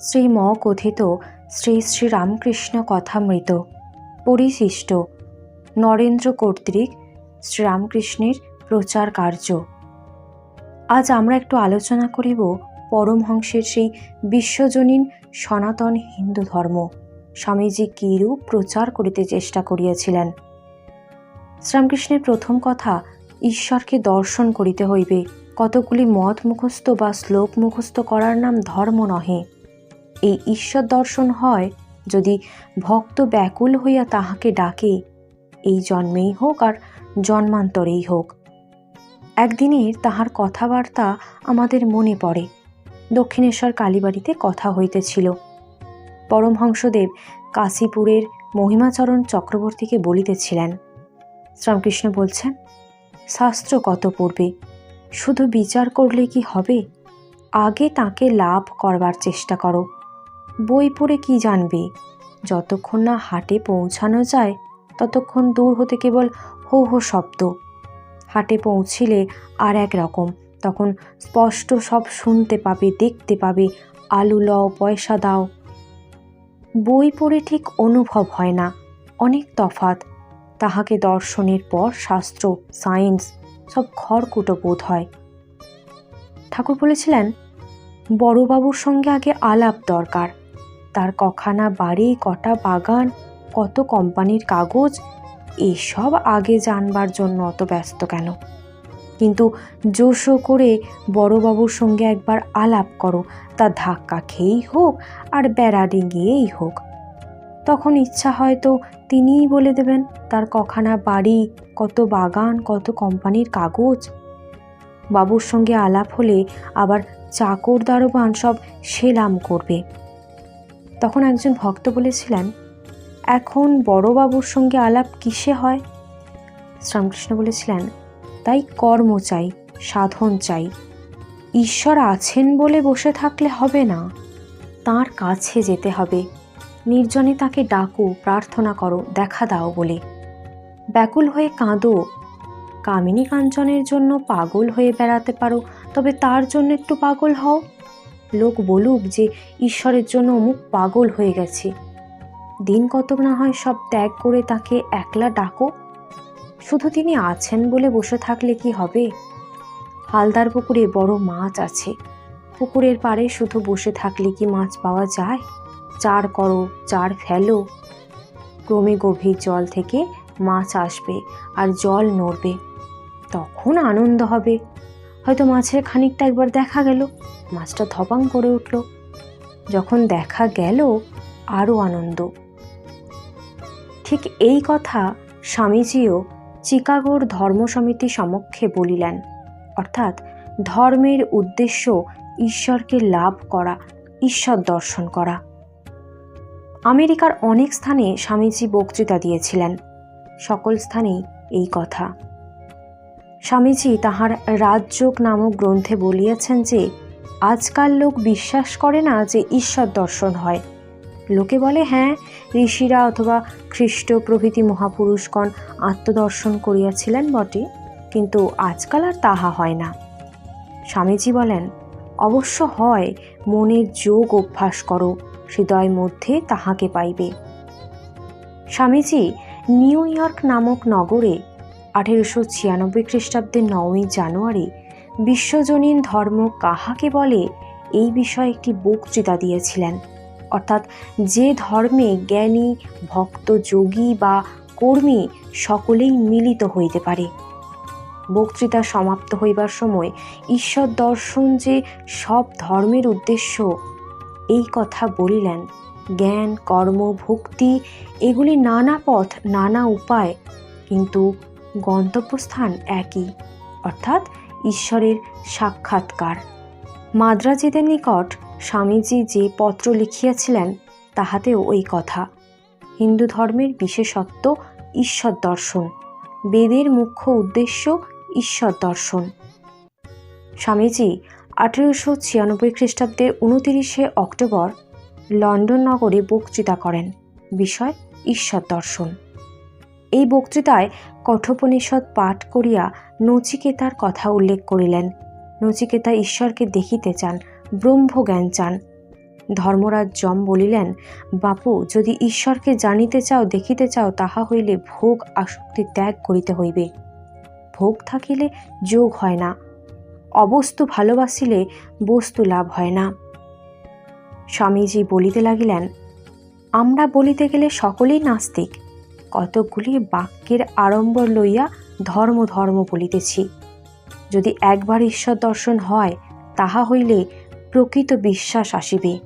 শ্রী ম কথিত শ্রী শ্রী রামকৃষ্ণ কথামৃত পরিশিষ্ট, নরেন্দ্র কর্তৃক শ্রীরামকৃষ্ণের প্রচার কার্য আজ আমরা একটু আলোচনা করিব পরমহংসের সেই বিশ্বজনীন সনাতন হিন্দু ধর্ম। স্বামীজি কিরূপ প্রচার করিতে চেষ্টা করিয়াছিলেন। শ্রীরামকৃষ্ণের প্রথম কথা, ঈশ্বরকে দর্শন করিতে হইবে। কতগুলি মত মুখস্থ বা শ্লোক মুখস্থ করার নাম ধর্ম নহে। এই ঈশ্বর দর্শন হয় যদি ভক্ত ব্যাকুল হইয়া তাহাকে ডাকে। এই জন্মেই হোক আর জন্মান্তরেই হোক। একদিনের তাহার কথাবার্তা আমাদের মনে পড়ে। দক্ষিণেশ্বর কালীবাড়িতে কথা হইতেছিল। পরমহংসদেব কাশীপুরের মহিমাচরণ চক্রবর্তীকে বলিতেছিলেন, শ্রীরামকৃষ্ণ বলছেন, শাস্ত্র কত পড়বে শুধু বিচার করলে কি হবে? আগে তাকে লাভ করবার চেষ্টা করো। বই পড়ে কি জানবে? যতক্ষণ না হাটে পৌঁছানো যায়, ততক্ষণ দূর হতে কেবল হো হো শব্দ। হাটে পৌঁছিলে আর এক রকম, তখন স্পষ্ট সব শুনতে পাবে, দেখতে পাবে, আলু লও, পয়সা দাও। বই পড়ে ঠিক অনুভব হয় না, অনেক তফাত তাহাকে দর্শনের পর শাস্ত্র, সায়েন্স, সব খড়কুটো বোধ হয়। ঠাকুর বলেছিলেন, বড়বাবুর সঙ্গে আগে আলাপ দরকার তার কখানা বাড়ি, কটা বাগান, কত কোম্পানির কাগজ, এসব আগে জানবার জন্য অত ব্যস্ত কেন? কিন্তু জোশো করে বড়বাবুর সঙ্গে একবার আলাপ করো, তা ধাক্কা খেয়েই হোক আর বেড়া ডিঙিয়েই হোক। তখন ইচ্ছা হয়তো তিনিই বলে দেবেন, তার কখানা বাড়ি, কত বাগান, কত কোম্পানির কাগজ। বাবুর সঙ্গে আলাপ হলে আবার চাকর দারোবান সব সেলাম করবে। তখন একজন ভক্ত বলেছিলেন, এখন বড়বাবুর সঙ্গে আলাপ কিসে হয়? শ্রীরামকৃষ্ণ বলেছিলেন, তাই কর্ম চাই, সাধন চাই। ঈশ্বর আছেন বলে বসে থাকলে হবে না। তার কাছে যেতে হবে। নির্জনে তাকে ডাকো, প্রার্থনা করো, দেখা দাও বলে। ব্যাকুল হয়ে কাঁদো। কামিনী কাঞ্চনের জন্য পাগল হয়ে বেড়াতে পারো, তবে তার জন্য একটু পাগল হও। লোক বলুক যে ঈশ্বরের জন্য অমুক পাগল হয়ে গেছে। দিন কতক না হয় সব ত্যাগ করে তাকে একলা ডাকো। শুধু তিনি আছেন বলে বসে থাকলে কি হবে? হালদার পুকুরে বড় মাছ আছে। পুকুরের পাড়ে শুধু বসে থাকলে কি মাছ পাওয়া যায়? চার করো, চার ফেলো। ক্রমে গভীর জল থেকে মাছ আসবে আর জল নড়বে। তখন আনন্দ হবে। হয়তো মাছের খানিকটা একবার দেখা গেল। মাছটা ধপাং করে উঠল। যখন দেখা গেল, আরও আনন্দ। ঠিক এই কথা স্বামীজিও চিকাগোর ধর্ম সমিতি সমক্ষে বলিলেন, অর্থাৎ ধর্মের উদ্দেশ্য ঈশ্বরকে লাভ করা, ঈশ্বর দর্শন করা। আমেরিকার অনেক স্থানে স্বামীজি বক্তৃতা দিয়েছিলেন। সকল স্থানেই এই কথা। স্বামীজি তাহার রাজযোগ নামক গ্রন্থে বলিয়াছেন যে, আজকাল লোক বিশ্বাস করে না যে ঈশ্বর দর্শন হয়। লোকে বলে হ্যাঁ ঋষিরা অথবা খ্রিস্ট প্রভৃতি মহাপুরুষগণ আত্মদর্শন করিয়াছিলেন বটে, কিন্তু আজকাল আর তাহা হয় না। স্বামীজি বলেন, অবশ্য হয়, মনের যোগ অভ্যাস করো, হৃদয় মধ্যে তাহাকে পাইবে। স্বামীজি নিউ ইয়র্ক নামক নগরে আঠেরোশো ছিয়ানব্বই খ্রিস্টাব্দের নয়ই জানুয়ারি বিশ্বজনীন ধর্ম কাহাকে বলে? এই বিষয়ে একটি বক্তৃতা দিয়েছিলেন। অর্থাৎ যে ধর্মে জ্ঞানী, ভক্ত, যোগী বা কর্মী সকলেই মিলিত হইতে পারে। বক্তৃতা সমাপ্ত হইবার সময় ঈশ্বর দর্শন যে সব ধর্মের উদ্দেশ্য, এই কথা বলিলেন। জ্ঞান, কর্ম, ভক্তি, এগুলি নানা পথ, নানা উপায়, কিন্তু গন্তব্যস্থান একই, অর্থাৎ ঈশ্বরের সাক্ষাৎকার। মাদ্রাজিদের নিকট স্বামীজি যে পত্র লিখিয়াছিলেন, তাহাতেও ওই কথা। হিন্দু ধর্মের বিশেষত্ব ঈশ্বর দর্শন, বেদের মুখ্য উদ্দেশ্য ঈশ্বর দর্শন। স্বামীজি আঠেরোশো ছিয়ানব্বই খ্রিস্টাব্দের উনতিরিশে অক্টোবর লন্ডন নগরে বক্তৃতা করেন, বিষয় ঈশ্বর দর্শন। এই বক্তৃতায় কঠোপনিষদ পাঠ করিয়া নচিকেতার কথা উল্লেখ করিলেন। নচিকেতা ঈশ্বরকে দেখিতে চান, ব্রহ্মজ্ঞান চান। ধর্মরাজ যম বলিলেন, বাপু, যদি ঈশ্বরকে জানিতে চাও, দেখিতে চাও, তাহা হইলে ভোগ আসক্তি ত্যাগ করিতে হইবে। ভোগ থাকিলে যোগ হয় না। অবস্তু ভালোবাসিলে বস্তু লাভ হয় না। স্বামীজি বলিতে লাগিলেন, আমরা বলিতে গেলে সকলেই নাস্তিক। কতকগুলি বাক্যের আড়ম্বর লইয়া ধর্ম ধর্ম বলিতেছি। যদি একবার ঈশ্বর দর্শন হয়, তাহা হইলে প্রকৃত বিশ্বাস আসিবে।